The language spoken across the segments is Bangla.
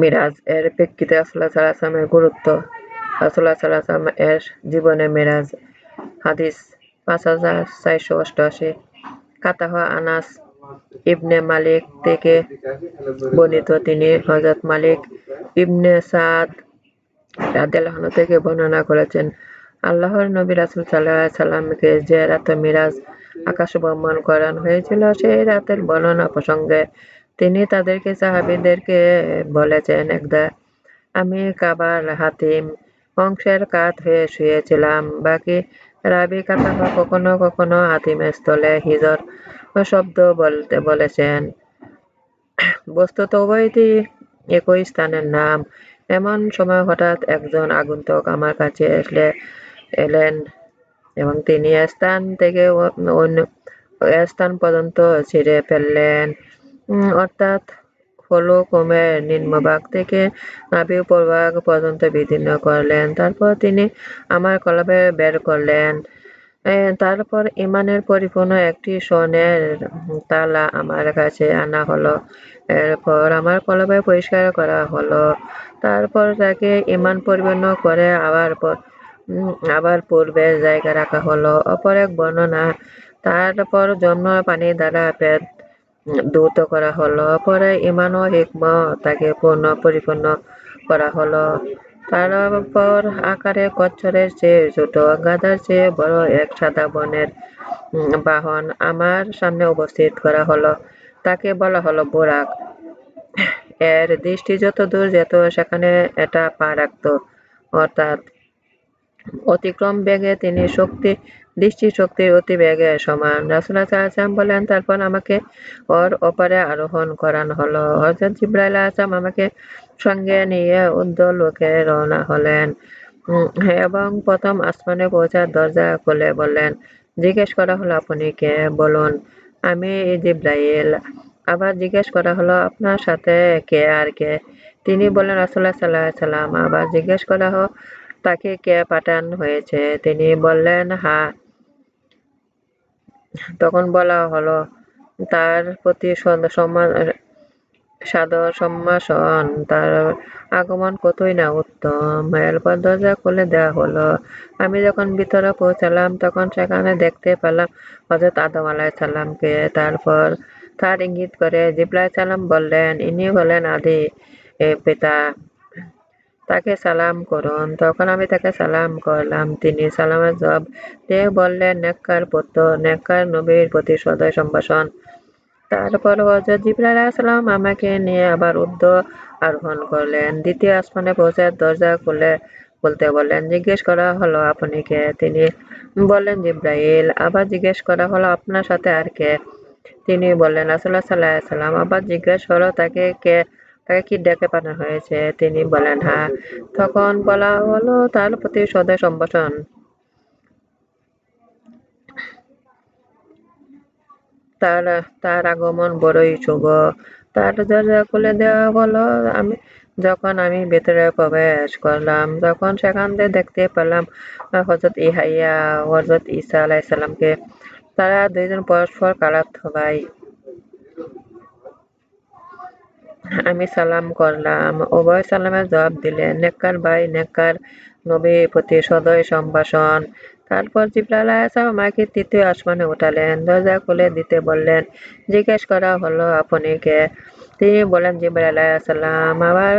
মিরাজ এর প্রেক্ষিতে গুরুত্ব। এর জীবনে মিরাজ, হাদিস পাঁচ হাজার অষ্টআশি, কাতাহ আনাস ইবনে মালিক থেকে বর্ণিত। তিনি হযরত মালিক ইবনে সাদ রাদিয়াল্লাহু আনহু থেকে বর্ণনা করেছেন, আল্লাহর নবী রাসূল আলাইহি সাল্লামকে যে রাতে মিরাজ আকাশ ভ্রমণ করানো হয়েছিল সেই রাতের বর্ণনা প্রসঙ্গে। তিনি তাদেরকে, সাহাবীদেরকে বলেছেন, একদা, আমি কাবার হাতিম অংশের কাত হয়ে শুয়েছিলাম। বাকি রাবি কাতাহ কখনো কখনো হাতিমের স্থলে হিজর শব্দ বলতে বলেছেন। বস্তুত উভয়টি একই স্থানের নাম। এমন সময় হঠাৎ একজন আগন্তুক আমার কাছে এসলে এলেন। এবং তিনি স্থান থেকে অন্য স্থান পর্যন্ত ছিঁড়ে ফেললেন। অর্থাৎ হলুকুমের নিম্নভাগ থেকে নাভি উপরভাগ পর্যন্ত বিদীর্ণ করলেন। তারপর তিনি আমার কলবে বের করলেন। তারপর ইমানের পরিপূর্ণ একটি স্বর্ণের তালা আমার কাছে আনা হলো। এরপর আমার কলবে পরিষ্কার করা হলো। তারপর তাকে ইমান পরিপূর্ণ করে আবার আবার পূর্বের জায়গা রাখা হলো। অপর এক বর্ণনা, তারপর জন্ম পানি দ্বারা পেট দ্রুত করা হলো। পরে ইমান ও হিকম তাকে পূর্ণ পরিপূর্ণ করা হলো। তারপর আকারে কচ্ছরের চেয়ে ছোট গাধার চেয়ে বড় এক সাদা বনের বাহন আমার সামনে উপস্থিত করা হলো। তাকে বলা হলো বোরাক। এর দৃষ্টি যত দূর যেত সেখানে এটা পা রাখত, অর্থাৎ অতিক্রম বেগে তিনি শক্তি দৃষ্টি শক্তির অতি বেগে সমান। রাসুল্লাহ সাল্লাম বলেন, তারপর আমাকে ওর ওপারে আরোহণ করানো হলো। হজরত জিব্রাইল আসলাম আমাকে সঙ্গে নিয়ে লোকে রওনা হলেন। এবং প্রথম আসমানে পৌঁছার দরজা খুলে বললেন, জিজ্ঞেস করা হলো আপনি কে? বলুন, আমি জিব্রাইল। আবার জিজ্ঞেস করা হলো, আপনার সাথে কে আর কে? তিনি বললেন রাসুল্লাহ সাল্লাহ সাল্লাম আবার জিজ্ঞেস করা হোক তাকে কে পাঠান হয়েছে? তিনি বললেন হ্যাঁ তখন বলা হলো, তার প্রতি সম্মান সাদর সম্মাসন তার আগমন কতই না উত্তম। এরপর দরজা খুলে দেওয়া হলো। আমি যখন ভিতরে পৌঁছালাম, তখন সেখানে দেখতে পেলাম হজরত আদম আলাহ সাল্লামকে তারপর তার ইঙ্গিত করে জিবলাই সাল্লাম বললেন, ইনি হলেন আদি পিতা। তাকে সালাম করুন। তখন আমি তাকে সালাম করলাম। তিনি সালামের জবাব দিয়ে বললেন, নেককার পুত্র, নেককার নবীর প্রতি সদয় সম্ভাষণ। তারপর হজরত জিবরাল সালাম আমাকে নিয়ে আবার উদ্ধ আরোহণ করলেন। দ্বিতীয় আসমানে পৌঁছার দরজা খুলে বলতে বললেন, জিজ্ঞেস করা হলো আপনি কে? তিনি বললেন, জিব্রাইল। আবার জিজ্ঞেস করা হলো, আপনার সাথে আর কে? তিনি বললেন আসল্লাহ সাল্লাহ সাল্লাম আবার জিজ্ঞেস হলো, তাকে কে তাকে কি ডেকে পাঠানো হয়েছে। তিনি বলেন হ্যাঁ। তখন বলা হলো, তার প্রতি সদয় সম্ভাষণ। তার তার আগমন বড়ই শুভ। তার দরজা খুলে দেওয়া হলো, আমি, যখন আমি ভেতরে প্রবেশ করলাম তখন সেখান থেকে দেখতে পেলাম হজরত ইহাইয়া হজরত ইসা আলাইসাল্লামকে তারা দুইজন পরস্পর কারার্থ ভাই। আমি সালাম করলাম। উভয় সালামের জবাব দিলেন, নেককার ভাই, নেককার নবী প্রতি সদয় সম্ভাষণ। তারপর জিব্রাইল আলাইহিসসালাম আমাকে তৃতীয় আসমানে উঠালেন। দরজা খুলে দিতে বললেন, জিজ্ঞেস করা হলো আপনি কে তিনি বলেন জিব্রাইল আলাইহিসসালাম, আবার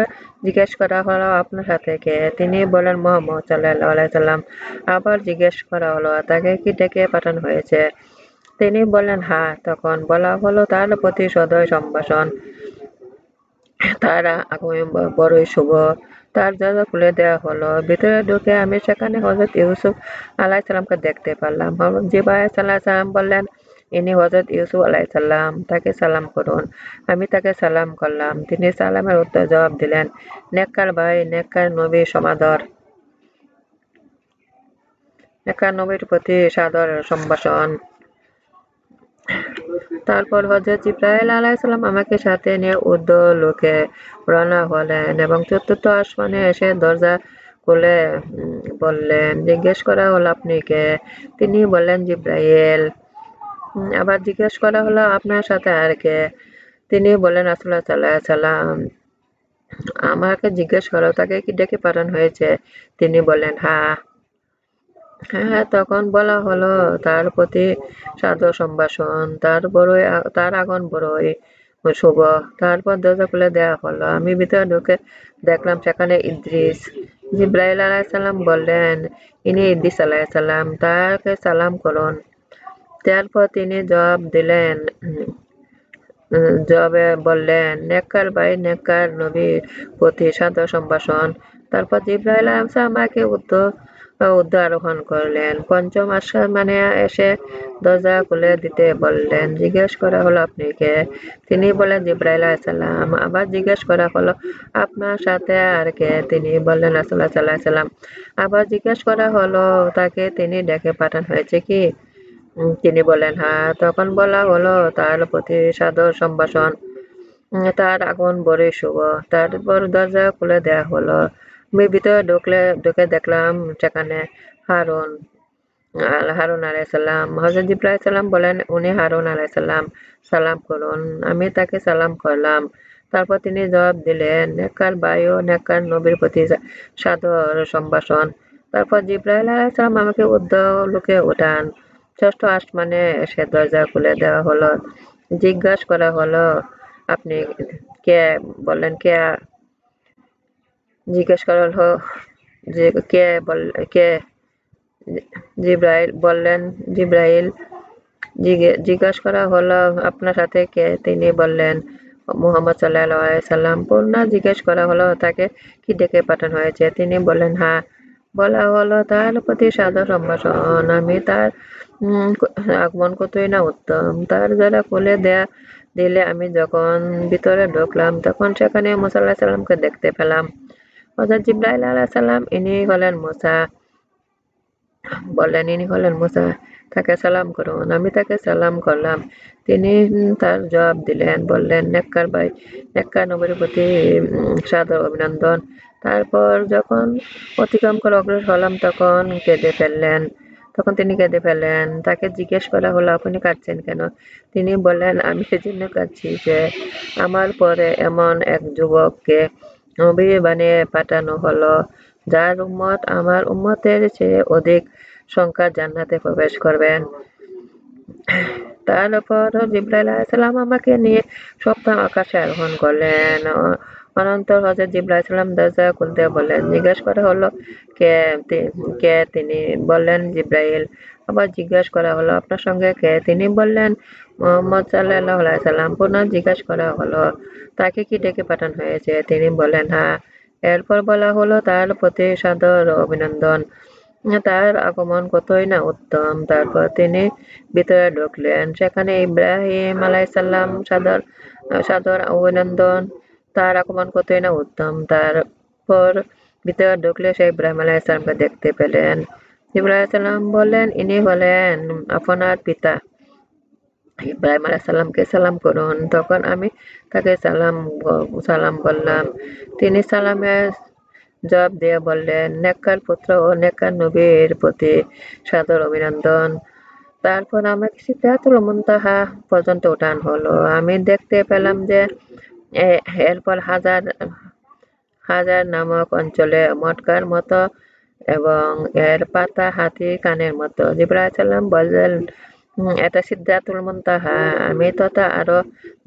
জিজ্ঞেস করা হলো আপনার সাথে কে? তিনি বলেন মোহাম্মদ সাল্লাহ আলাইসাল্লাম আবার জিজ্ঞেস করা হলো, তাকে কি ডেকে পাঠানো হয়েছে? তিনি বলেন হ্যাঁ। তখন বলা হলো, তার প্রতি সদয় সম্ভাষণ। তারা বড়ই শুভ। তার দরজা খুলে দেওয়া হলো। ভিতরে ঢুকে আমি সেখানে হজরত ইউসুফ আলাহ সাল্লামকে দেখতে পারলাম। সাল্লাহ সাল্লাম বললেন, ইনি হজরত ইউসুফ আলাহ সাল্লাম তাকে সালাম করুন। আমি তাকে সালাম করলাম। তিনি সালামের উত্তর জবাব দিলেন, নেককার ভাই, নেককার নবী সমাদর। নেককার নবীর প্রতি সাদর সম্ভাষণ। তারপর হজরত ইব্রাহিম আলাইসাল্লাম আমাকে সাথে নিয়ে উর্দ লোকে রওনা হলেন এবং চতুর্থ আসমানে এসে দরজা খুলে বললেন, জিজ্ঞেস করা হল আপনি কে? তিনি বললেন, জিব্রাইল। আবার জিজ্ঞেস করা হলো, আপনার সাথে আর কে? তিনি বলেন রাসূলুল্লাহ সাল্লাল্লাহু সাল্লাম, আমাকে জিজ্ঞেস করো, তাকে কি ডেকে পাঠানো হয়েছে? তিনি বললেন হ্যাঁ। হ্যাঁ তখন বলা হলো, তার প্রতি সাদর সম্ভাষণ, তার তার আগুন বড়ই শুভ। তারপর দরজা খুলে দেওয়া হলো। আমি ভিতরে ঢুকে দেখলাম সেখানে ইদ্রিস। জিব্রাইল আলাইসাল্লাম বললেন, ইনি ইদ্রিস আলাইসাল্লাম তাকে সালাম করুন। তারপর তিনি জবাব দিলেন, জবাবে বললেন, নেককার ভাই, নেককার নবীর প্রতি সাদর সম্ভাষণ। তারপর জিব্রাইল আমাকে উদ্ধার উদ্ধার আরোহণ করলেন পঞ্চম আসর মানে এসে দরজা খুলে দিতে বললেন, জিজ্ঞেস করা হলো আপনি কে তিনি বলেন জিব্রাইল আলাইসাল্লাম আবার জিজ্ঞেস করা হলো আপনার সাথে আর কে? তিনি বললেন সাল্লাল্লাহু আলাইহি সাল্লাম আবার জিজ্ঞেস করা হলো, তাকে তিনি ডেকে পাঠানো হয়েছে কি? তিনি বলেন হ্যাঁ তখন বলা হলো তার প্রতি সাদর সম্ভাষণ। তার আগুন বড়ই শুভ তারপর দরজা খুলে দেয়া হলো। আমি ভিতরে ঢুকলে, ঢুকে দেখলাম সেখানে হারুন হারুন আলাইসাল্লাম হজরত ইব্রাহিম বলেন, উনি হারুন আলাইসাল্লাম সালাম করুন। আমি তাকে সালাম করলাম। তারপর তিনি জবাব দিলেন নেকার বায়ু নেকার নবীর প্রতি সাদর সম্ভাষণ। তারপর জিব্রাহিল আলাইসাল্লাম আমাকে উদ্যোগে উঠান। ষষ্ঠ আসমানে এসে দরজা খুলে দেওয়া হলো। জিজ্ঞাসা করা হলো, আপনি কে? বললেন, কে জিজ্ঞেস করা হলো যে কে বল, কে জিব্রাইল বললেন, জিব্রাইল জিজ্ঞে- জিজ্ঞাসা করা হলো আপনার সাথে কে? তিনি বললেন, মুহাম্মদ সাল্লাহ সাল্লাম। পুনরায় জিজ্ঞেস করা হলো, তাকে কি ডেকে পাঠানো হয়েছে? তিনি বললেন হ্যাঁ বলা হলো, তার প্রতি সাদর সম্ভাষণ। আমি তার আগমন কতই না উত্তম। তার যারা খুলে দেয়া, দিলে আমি যখন ভিতরে ঢুকলাম, তখন সেখানে মুসাল্লাহ সাল্লামকে দেখতে পেলাম। হজরত জিব্রাইল আলাহ সাল্লাম ইনি হলেন মুসা। বললেন, ইনি হলেন মুসা, তাকে সালাম করুন। আমি তাকে সালাম করলাম। তিনি তার জবাব দিলেন, বললেন, নেককার ভাই, নেককার নবীর প্রতি সাদর অভিনন্দন। তারপর যখন অতিক্রম করে অগ্রসর হলাম, তখন কেঁদে ফেললেন। তখন তিনি কেঁদে ফেললেন। তাকে জিজ্ঞেস করা হলো, আপনি কাঁদছেন কেন? তিনি বললেন, আমি সেজন্য কাঁদছি যে, আমার পরে এমন এক যুবককে নবী বানিয়ে পাঠানো হলো, যার উম্মত আমার উম্মতের চেয়ে অধিক সংখ্যা জান্নাতে প্রবেশ করবেন তার উপর জিব্রাইল আলাইসাল্লাম আমাকে নিয়ে সপ্তম আকাশে আরোহণ করলেন। অনন্তর হজরত জিব্রাইল সাল্লাম দরজা খুলতে বললেন। জিজ্ঞেস করা হলো, কে কে তিনি বললেন? জিব্রাইল আবার জিজ্ঞেস করা হলো, আপনার সঙ্গে কে তিনি বললেন? মোহাম্মদ সাল্লাহ সাল্লাম পুনঃ জিজ্ঞেস করা হলো, তাকে কি ডেকে পাঠানো হয়েছে? তিনি বললেন হ্যাঁ। এরপর বলা হলো, তার প্রতি সাদর অভিনন্দন। তার আগমন কতই না উত্তম। তারপর তিনি ভিতরে ঢুকলেন। সেখানে ইব্রাহিম আলাইসাল্লাম সাদর সাদর অভিনন্দন তার আগমন কতই না উত্তম। তারপর ভিতরে ঢুকলে সে ইব্রাহিম আলাইসাল্লামকে দেখতে পেলেন। ইব্রাহিম সাল্লাম বললেন, ইনি হলেন আপনার পিতা। ইব্রাহিম আলাইসাল্লামকে সালাম করুন। তখন আমি তাকে সালাম সালাম বললাম তিনি সালামের জবাব দিয়ে বললেন, নেককার পুত্র ও নেককার নবীর প্রতি সাদর অভিনন্দন। তারপর আমাকে সিদ্ধাতুল মুনতাহা পর্যন্ত উঠান হলো। আমি দেখতে পেলাম যে এরপর হাজার হাজার নামক অঞ্চলে মটকার মতো এবং এর পাতা হাতি কানের মতো। সাল্লাম বললেন "হুম, এটা সিদ্ধাতুল মুনতাহা। আমি তথা আরও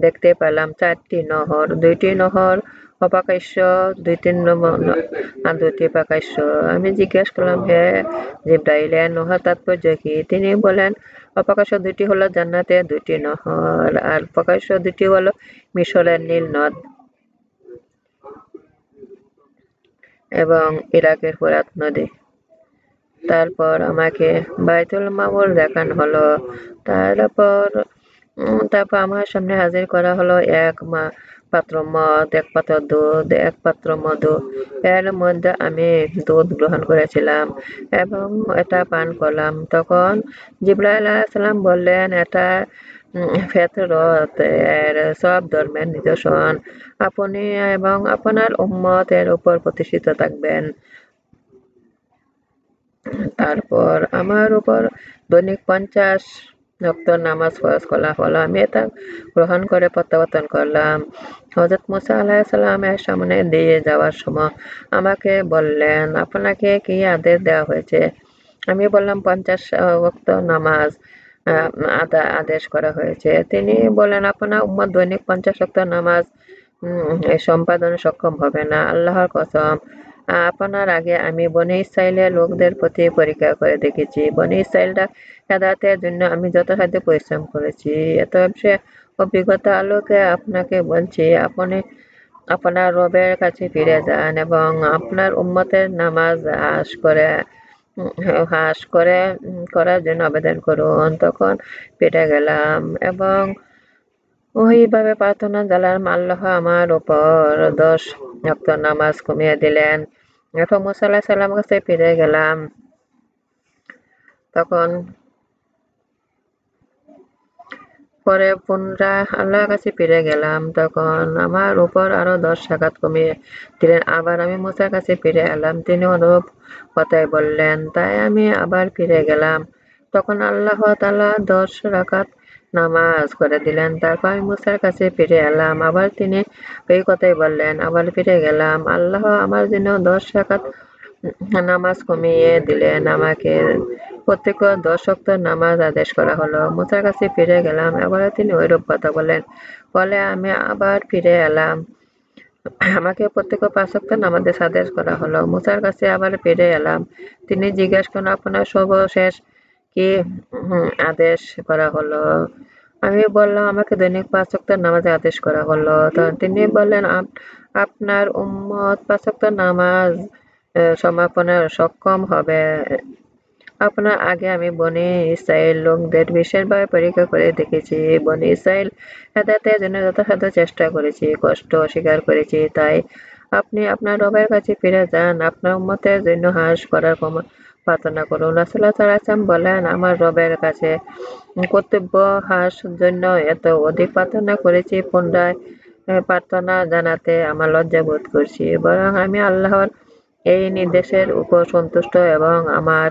দেখতে পেলাম চারটি নহর। দুইটি নহর অপাকাশ্য দুইটি নম- ন- আর দুইটি পাকাশ্য। আমি জিজ্ঞেস করলাম হে জিব্রাইল এর নহর তাৎপর্য কি? তিনি বলেন অপাকাশ্য দুইটি হলো জান্নাতে, দুইটি নহর। আর প্রকাশ্য দুইটি হলো মিশরের নীল নদ এবং ইরাকের ফোরাত নদী। তারপর আমাকে বাইতুল মামুর দেখানো হলো। তারপর তারপর আমার সামনে হাজির করা হলো এক মা পাত্র মদ এক পাত্র দুধ এক পাত্র মধু। এর মধ্যে আমি দুধ গ্রহণ করেছিলাম এবং এটা পান করলাম। তখন জিব্রাইল আলাইসাল্লাম বললেন, এটা ফেতরত। এর সব ধর্মের নিদর্শন। আপনি এবং আপনার উম্মত এর উপর প্রতিষ্ঠিত থাকবেন। তারপর আমার উপর দৈনিক পঞ্চাশ রক্ত নামাজ ফরজ করা হলো। আমি এটা গ্রহণ করে প্রত্যাবর্তন করলাম। হজরত মুসা আলাহিসাল্লামের সামনে দিয়ে যাওয়ার সময় আমাকে বললেন, আপনাকে কি আদেশ দেওয়া হয়েছে? আমি বললাম, পঞ্চাশ ভক্ত নামাজ আদা, আদেশ করা হয়েছে। তিনি বলেন আপনার উম্মত দৈনিক পঞ্চাশ ভক্ত নামাজ সম্পাদনে সক্ষম হবে না। আল্লাহর কসম আপনার আগে আমি বনি ইসরায়েলের লোকদের প্রতি পরীক্ষা করে দেখেছি। বনি ইসরায়েলরা হেদায়তের জন্য আমি যথাসাধ্য পরিশ্রম করেছি। এত সে অভিজ্ঞতা আলোকে আপনাকে বলছি, আপনি, আপনার রবের কাছে ফিরে যান এবং আপনার উম্মতের নামাজ হ্রাস করে হ্রাস করে করার জন্য আবেদন করুন। তখন ফিরে গেলাম এবং ওইভাবে প্রার্থনা জালাম আল্লাহ আমার উপর দশ রক্ত নামাজ কমিয়ে দিলেন। এখন মুসাল্লাহ সাল্লাম কাছে ফিরে গেলাম। তখন পরে পুনরায় আল্লাহর কাছে ফিরে গেলাম। তখন আমার উপর আরও দশ সাকাত কমিয়ে দিলেন। আবার আমি মুসার কাছে ফিরে এলাম। তিনি অনুরূপ কথাই বললেন, তাই আমি আবার ফিরে গেলাম। তখন আল্লাহ তালা দশ রাকাত নামাজ করে দিলেন। তারপর মুসার কাছে ফিরে এলাম। আবার তিনি ওই কথাই বললেন, আবার ফিরে গেলাম। আল্লাহ আমার জন্য দশ রাকাত নামাজ কমিয়ে দিলেন। আমাকে প্রত্যেক দশ সপ্তাহ নামাজ আদেশ করা হলো। মুসার কাছে ফিরে গেলাম। এবারে তিনি ওইরূপ কথা বলেন ফলে আমি আবার ফিরে এলাম। আমাকে প্রত্যেক পাঁচ সপ্তাহ নামাজের আদেশ করা হলো। মুসার কাছে আবার ফিরে এলাম। তিনি জিজ্ঞাসা করেন আপনার সর্বশেষ কি আদেশ করা হলো। আমি বললাম, আমাকে দৈনিক পাঁচ সপ্তাহ নামাজে আদেশ করা হলো। তখন তিনি বললেন আপনার উম্মত পাঁচ সপ্তাহ নামাজ সমাপনের সক্ষম হবে। আপনার আগে আমি বনি ইসরায়েল লোকদের বিশেষভাবে পরীক্ষা করে দেখেছি। বনি ইসরায়েল হেদায়তের জন্য যথাসাধ্য চেষ্টা করেছি, কষ্ট অস্বীকার করেছি। তাই আপনি আপনার রবের কাছে ফিরে যান। আপনার উম্মতের জন্য হ্রাস করার প্রার্থনা করুন। রাসুল্লাহ সাল্লাম বলেন, আমার রবের কাছে কর্তব্য হ্রাস জন্য এত অধিক প্রার্থনা করেছি, পুনরায় প্রার্থনা জানাতে আমার লজ্জা বোধ করছি। বরং আমি আল্লাহর এই নির্দেশের উপর সন্তুষ্ট এবং আমার,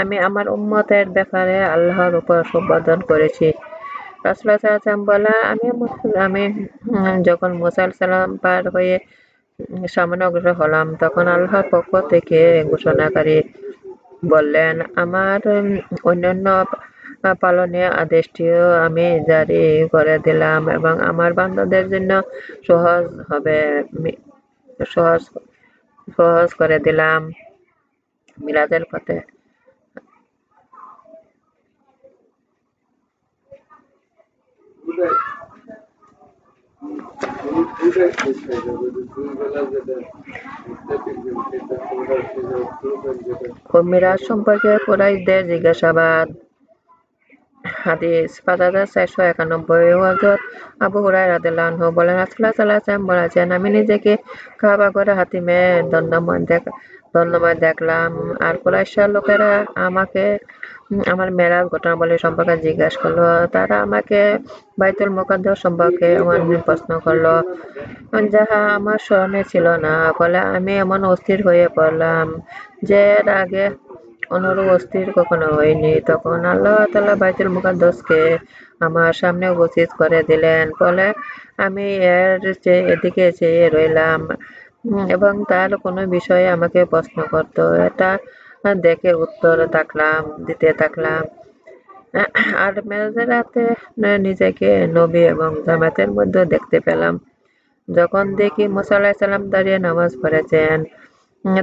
আমি আমার উম্মতের ব্যাপারে আল্লাহর উপর সম্বোধন করেছি। রাসুল্লাহ সাল্লাম বলা আমি আমি যখন মুসাল সালাম পার হয়ে সামনে অগ্রসর হলাম, তখন আল্লাহর পক্ষ থেকে ঘোষণাকারী বললেন, আমার অন্যান্য পালনের আদেশটিও আমি জারি করে দিলাম এবং আমার বান্ধবদের জন্য সহজ হবে সহজ সহজ করে দিলাম। মিলাদের পথে। মিরাজ সম্পর্কে কুরাইশদের জিজ্ঞাসাবাদ। হাদিস। পাঁচ হাজার চারশো একানব্বই হজরত আবু হুরাই রাদিল্লাহু বলেন রাসুল্লাহ সাল্লাহ বলেছেন, আমি নিজেকে কাবা করে হাতিমে দণ্ডময় দেখ ধন্যবাদ দেখলাম। আর কুরাইশার লোকেরা আমাকে, আমার মেরাজ ঘটনাবলী সম্পর্কে জিজ্ঞাসা করল। তারা আমাকে বাইতুল মুকাদ্দাস সম্পর্কে প্রশ্ন করল। যাহা আমার স্মরণে ছিল না ফলে আমি এমন অস্থির হয়ে পড়লাম যে এর আগে অনুরূপ অস্থির কখনো হয়নি। তখন আল্লাহ তালা বাইতুল মুকাদ্দাসকে আমার সামনে উপস্থিত করে দিলেন। ফলে আমি এর চেয়ে এদিকে চেয়ে রইলাম এবং তার কোনো বিষয়ে আমাকে প্রশ্ন করতো। এটা দেখে উত্তর থাকলাম, দিতে থাকলাম। আর মেজরাতে নিজেকে নবী এবং জামাতের মধ্যে দেখতে পেলাম। যখন দেখি মোসাল্লাহ সাল্লাম দাঁড়িয়ে নামাজ পড়েছেন,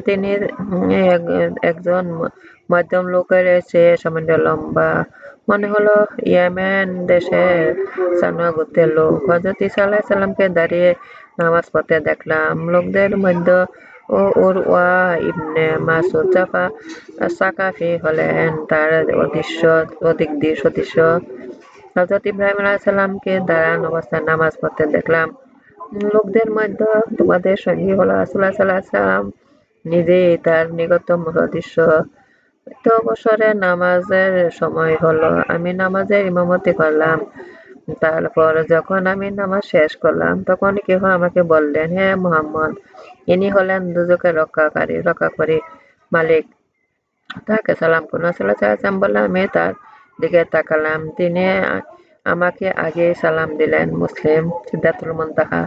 তিনি একজন মধ্যম লোকের চেয়ে সামান্য লম্বা। মনে হলো, ইয়েমেন দেশের সানুয়া গোত্রের লোক। হজরত ইসা আল্লাহ সাল্লামকে দাঁড়িয়ে নামাজ পড়তে দেখলাম। লোকদের মধ্যে ও ওয়া ইবনে মাসুদ জাফা সাকাফি হলেন। তার অদৃশ্য, অধিক সদৃশ্য। হজরত ইব্রাহিম আলাহ সাল্লামকে দাঁড়ান অবস্থায় নামাজ পড়তে দেখলাম। লোকদের মধ্যে তোমাদের সঙ্গী হলো রাসুল্লাহ সাল্লাহ সাল্লাম। নিজেই তার নিকটতম সদৃশ্য। তো অবসরে নামাজের সময় হলো, আমি নামাজের ইমামতি করলাম। তারপর যখন আমি নামাজ শেষ করলাম, তখন কেহ আমাকে বললেন, হে মোহাম্মদ, ইনি হলেন দুজকে রক্ষাকারী রক্ষা করি মালিক। তাকে সালাম বললাম আমি তার দিকে তাকালাম। তিনি আমাকে আগে সালাম দিলেন। মুসলিম সিদ্ধাতুল মুনতাহা,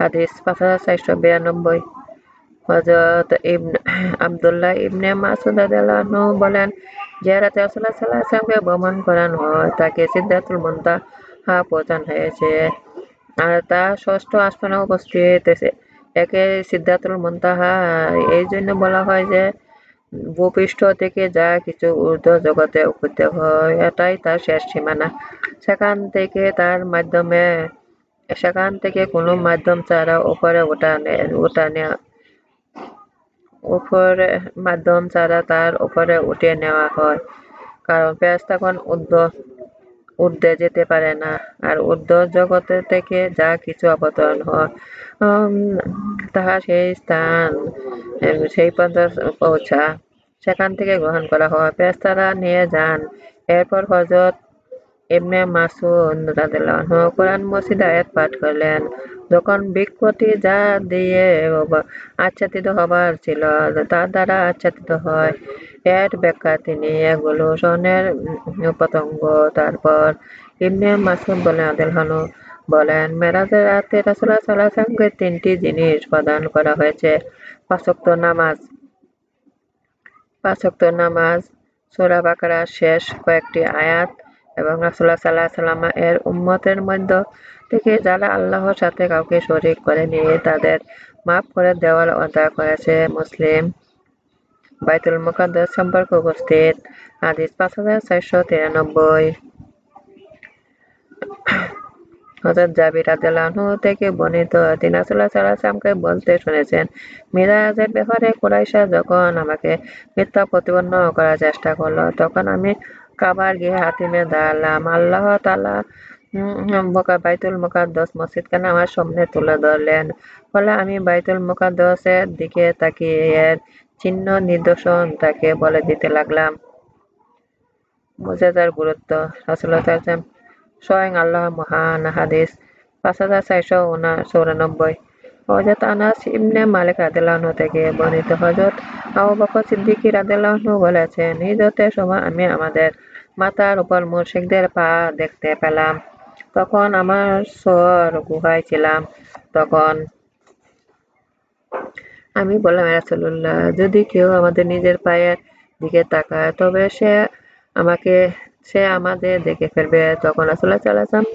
হাদিস পাঁচ হাজার চারশো বিরানব্বই। হজরত ইবনে আবদুল্লাহ ইবনে মাসুদ রাদিয়াল্লাহু বলেন যে রাতে রাসূলুল্লাহ সাল্লাল্লাহু ওয়াসাল্লামকে ভ্রমণ করানো হয় তাকে সিদ্ধাতুল মুনতাহা পৌঁছানো হয়েছে। আর তা ষষ্ঠ আসমানে উপস্থিত, একে সিদ্ধাতুল মুনতাহা এই জন্য বলা হয় যে, ভূপৃষ্ঠ থেকে যা কিছু ঊর্ধ্ব জগতে উপস্থিত হয়, এটাই তার শেষ সীমানা। সেখান থেকে তার মাধ্যমে, সেখান থেকে কোনো মাধ্যম ছাড়া উপরে ওঠা নেওয়া উপরে মাধ্যম ছাড়া তার উপরে উঠিয়ে নেওয়া হয়। কারণ ফেরেশতাগণ ঊর্ধ্ব ঊর্ধ্বে যেতে পারে না। আর ঊর্ধ্ব জগতে থেকে যা কিছু অবতরণ হয় তাহা সেই স্থান সেই পর্যন্ত পৌঁছা সেখান থেকে গ্রহণ করা হয়। ফেরেশতারা নিয়ে যান। এরপর হজরত ইবনে মাসুদ রাদিয়াল্লাহু কোরআন মসজিদে আয়াত পাঠ করলেন। যখন বৃক্ষটি যা দিয়ে আচ্ছাদিত হবার ছিল, তার দ্বারা আচ্ছাদিত হয়। এর ব্যাখ্যা তিনি এগুলো স্বর্ণের পতঙ্গ তারপর ইবনে মাসুদ বলেন আদেলহানু বলেন, মেরাজের রাতে রাসুল্লাহ সাল্লাহ সঙ্গে তিনটি জিনিস প্রদান করা হয়েছে। পাঁচক্ত নামাজ। পাঁচক্ত নামাজ, সোরা বাকারার শেষ কয়েকটি আয়াত এবং রাসুল্লাহ সাল্লাহ সাল্লাম এর উম্মতের মধ্য থেকে যারা আল্লাহর সাথে কাউকে শরিক করে নিয়ে তাদের মাফ করে দেওয়ার অদা করেছে মুসলিম। বাইতুল মুকাদ্দাস সম্পর্কে উপস্থিত। হাদিস পাঁচ হাজার চারশো তিরানব্বই। হজরত জাবির রাদিয়াল্লাহু থেকে বর্ণিত তিনি রাসূলুল্লাহ সাল্লাল্লাহু বলতে শুনেছেন, মিরাজের ব্যাপারে কুরাইশা যখন আমাকে মিথ্যা প্রতিপন্ন করার চেষ্টা করল, তখন আমি কাবার গিয়ে হাতিমে দাঁড়ালাম আল্লাহ তাআলা বাইতুল মুকাদ্দাস মসজিদখানে আমার সামনে তুলে ধরলেন। ফলে আমি বাইতুল মুকাদ্দাসের দিকে তাকিয়ে এর চিহ্ন নিদর্শন তাকে বলে দিতে লাগলাম। মুজাজার গুরুত্ব, রাসূলুল্লাহ স্বয়ং আল্লাহ মহান হাদিস, পাঁচ হাজার চারশো চৌরানব্বই। হজরত আনাস ইবনে মালিক রাদিল্লাহনু থেকে বর্ণিত হজরত আবু বকর সিদ্দিকী রাদিল্লাহনু বলেছেন, হিজরতের সময় আমি আমাদের মাথার উপর মুর্শিকদের পা দেখতে পেলাম। তখন আমার সর গুহায় ছিলাম। তখন আমি বললাম রাসুল্লাহ যদি কেউ আমাদের নিজের পায়ের দিকে তাকায়, তবে সে আমাকে, সে আমাদের দেখে ফেলবে। তখন রাসুল্লাহ সাল্লাম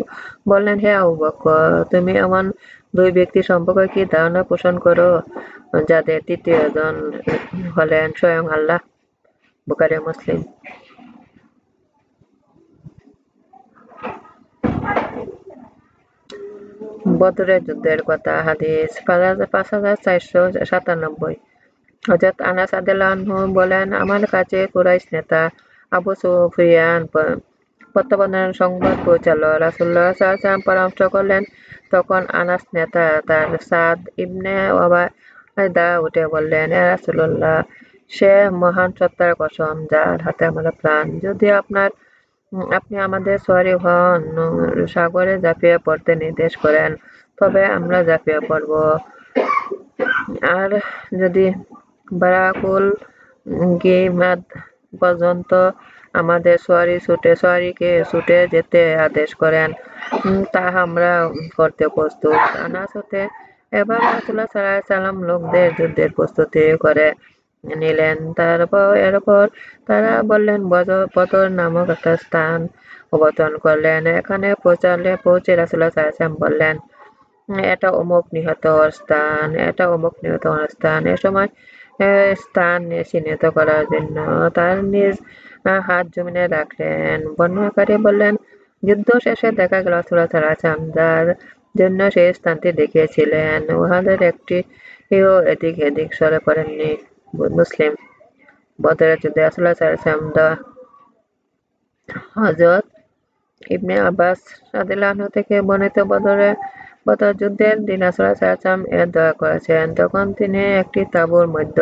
বললেন, হে আবু বকর, তুমি এমন দুই ব্যক্তি সম্পর্কে কি ধারণা পোষণ করো যাদের তৃতীয় জন হলেন স্বয়ং আল্লাহ বুকারি মুসলিম? বদরের যুদ্ধের কথা, হাদিস পাঁচ হাজার চারশো সাতানব্বই। হজরত আনাস আদেলানহু বলেন, আমার কাছে কুরাইশ নেতা আবু সুফিয়ান প্রত্যাবর্তনের সংবাদ পৌঁছালো রাসুল্লাহ সাল্লাম পরামর্শ করলেন, তখন আনাস নেতা তার সাদ ইবনে ওবায়দা উঠে বললেন, এ রাসুল্লাহ সে মহান সত্তার কসম, যার হাতে আমাদের প্রাণ। যদি আপনার আপনি আমাদের সরি হন, সাগরে ঝাঁপিয়ে পড়তে নির্দেশ করেন, তবে আমরা ঝাঁপিয়ে পড়ব। আর যদি বারাকুল গিমাদ পর্যন্ত আমাদের সোয়ারি ছুটে সোয়ারিকে ছুটে যেতে আদেশ করেন। তা আমরা করতে প্রস্তুত। আনাস হতে এবার রাসুল্লাহ সাল্লাহ সাল্লাম লোকদের যুদ্ধের প্রস্তুতি করে নিলেন। তারপর, এরপর তারা বললেন বদর নামক একটা স্থান অবতরণ করলেন। এখানে পৌঁছালে পৌঁছে রাসুল্লাহ সাল্লাম বললেন, এটা অমুক নিহত স্থান, এটা অমুক নিহত স্থান। এ সময় স্থান চিহ্নিত করার জন্য তার নিজ হাত জমিনে রাখলেন। বর্ণনাকারী বললেন, যুদ্ধ শেষে দেখা গেল সাল্লাম যার জন্য সেই স্থানটি দেখিয়েছিলেন। উহাদের একটি এদিক এদিক সরে পড়েননি মুসলিম বদরের যুদ্ধে রাসুল্লাহ সাল্লাম হজরত ইবনে আব্বাস থেকে বর্ণিত বদরে, বদর যুদ্ধের দিন রাসুল্লাহ সাল্লাম এর দয়া করেছেন। তখন তিনি একটি তাবুর মধ্য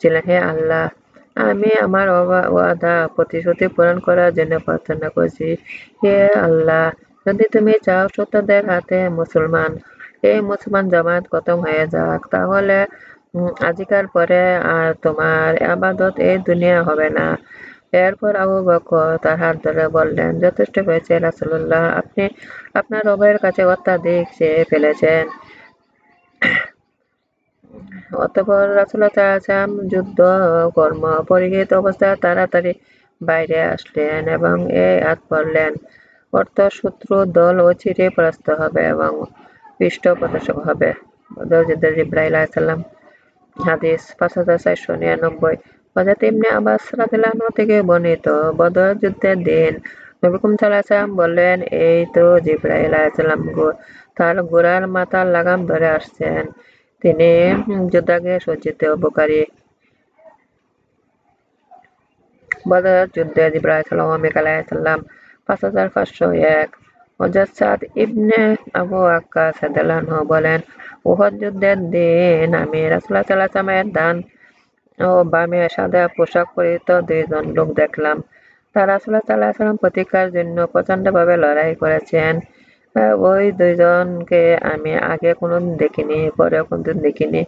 ছিলেন। হে আল্লাহ! আমি আমার ওয়াদা প্রতিশ্রুতি পূরণ করার জন্য প্রার্থনা করছি হে আল্লাহ যদি তুমি চাও সত্যদের হাতে মুসলমান এই মুসলমান জামাত খতম হয়ে যাক তাহলে আজিকার পরে আর তোমার আবাদত এই দুনিয়া হবে না এরপর আবু বকর তার হাত ধরে বললেন, যথেষ্ট হয়েছে রাসুল্লাহ আপনি আপনার রবের কাছে অত্যাধিক চেয়ে ফেলেছেন। যুদ্ধ কর্ম পরিহিত অবস্থায় তাড়াতাড়ি বাইরে আসলেন এবং এই পড়লেন, অর্থ শত্রু দল অচিরে পরাস্ত হবে এবং পৃষ্ঠপ্রদর্শক হবে। হাদিস পাঁচ হাজার চারশো নিরানব্বই রাদিয়াল্লাহু থেকে বর্ণিত বদর যুদ্ধের দিন নবী করিম বললেন, এই তো জিবরাইল আলাইহিসসালাম তার গোড়ার মাথার লাগাম ধরে আসছেন। তিনি যোদ্ধাকে সজ্জিত উপকারী বদর যুদ্ধে ও পাঁচ হাজার পাঁচশো এক হযরত সাদ ইবনে আবু ওয়াক্কাস রাদিয়াল্লাহু বলেন, উহুদ যুদ্ধের দিন আমি রাসূলুল্লাহ সাল্লাল্লাহু আলাইহি ডান ও বামে সাদা পোশাক পরিহিত দুইজন লোক দেখলাম। তারা রাসূলুল্লাহ সাল্লাল্লাহু আলাইহি ওয়াসাল্লাম প্রতিকার জন্য প্রচণ্ডভাবে লড়াই করেছেন। ওই দুইজনকে আমি আগে কোনোদিন দেখিনি, পরেও কোনোদিন দেখিনি।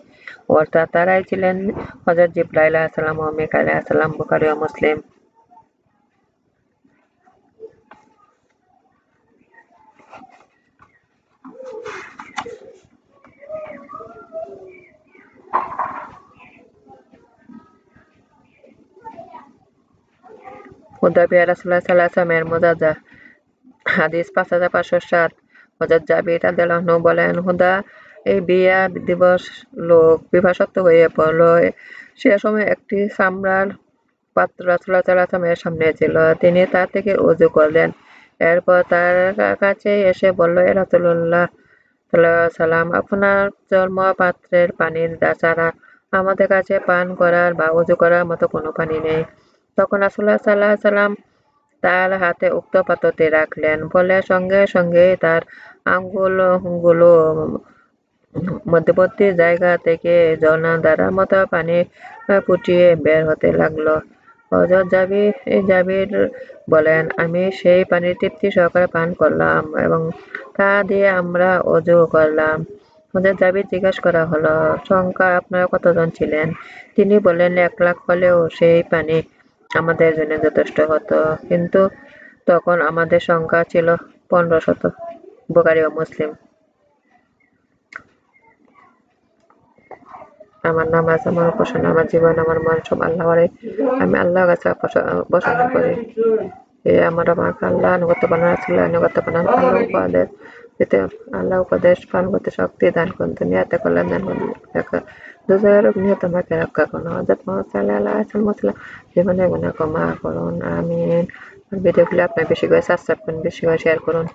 অর্থাৎ তারাই ছিলেন হযরত জিবরাইল আলাইহিসসালাম ও মিকাইল আলাইহিসসালাম। বুখারী ও মুসলিম। হুদায়বিয়া রাসূলুল্লাহ সাল্লাল্লাহু আলাইহি ওয়াসাল্লামের মুজাজা হাদিস পাঁচ হাজার পাঁচশো সাত হযরত জাবির রাদিয়াল্লাহু বলেন, হুদা এই বিয়া দিবস লোক পিপাসার্ত হয়ে পড়ল। সে সময় একটি চামড়ার পাত্র সাল্লাল্লাহু সামনে ছিল। তিনি তা থেকে ওযু করলেন। এরপর তার কাছে এসে বলল, হে রাসূলুল্লাহ সাল্লাম আপনার জন্ম পাত্রের পানির ছাড়া আমাদের কাছে পান করার বা ওযু করার মতো কোনো পানি নেই। তখন রাসূলুল্লাহ সাল্লাল্লাহু সাল্লাম তার হাতে উক্ত পাত্রটি রাখলেন বলে সঙ্গে সঙ্গে তার আঙ্গুলগুলো মধ্যবর্তী জায়গা থেকে ঝর্ণাধারার মতো পানি ফুটিয়ে বের হতে লাগল। হযরত জাবির বলেন, আমি সেই পানি তৃপ্তি সহকারে পান করলাম এবং তা দিয়ে আমরা অজু করলাম। হযরত জাবির জিজ্ঞাসা করা হলো, সংখ্যা আপনারা কতজন ছিলেন? তিনি বললেন, এক লাখ হলেও সেই পানি আমাদের জন্য যথেষ্ট হতো, কিন্তু তখন আমাদের সংখ্যা ছিল পনেরো শত। বুখারী ও মুসলিম। আমার নামাজ, আমার উপাসনা, আমার জীবন, আমার মন সব আল্লাহরই। আমি আল্লাহর কাছে উপাসনা করি। হে আমার আমাকে আল্লাহ আনুগত্য বানান, রাসূলের আনুগত্য বানান, আল্লাহ উপদেশ আল্লাহ উপদেশ পালন করতে শক্তি দান করুন, দুনিয়াতে কল্যাণ দান করুন, মুহাম্মদ সাল্লাল্লাহু আলাইহি ওয়াসাল্লাম জীবনে গুনাহ ক্ষমা করুন। আমিন। আর ভিডিওগুলো আপনারা বেশি করে সাবস্ক্রাইব করুন, বেশি করে শেয়ার করুন।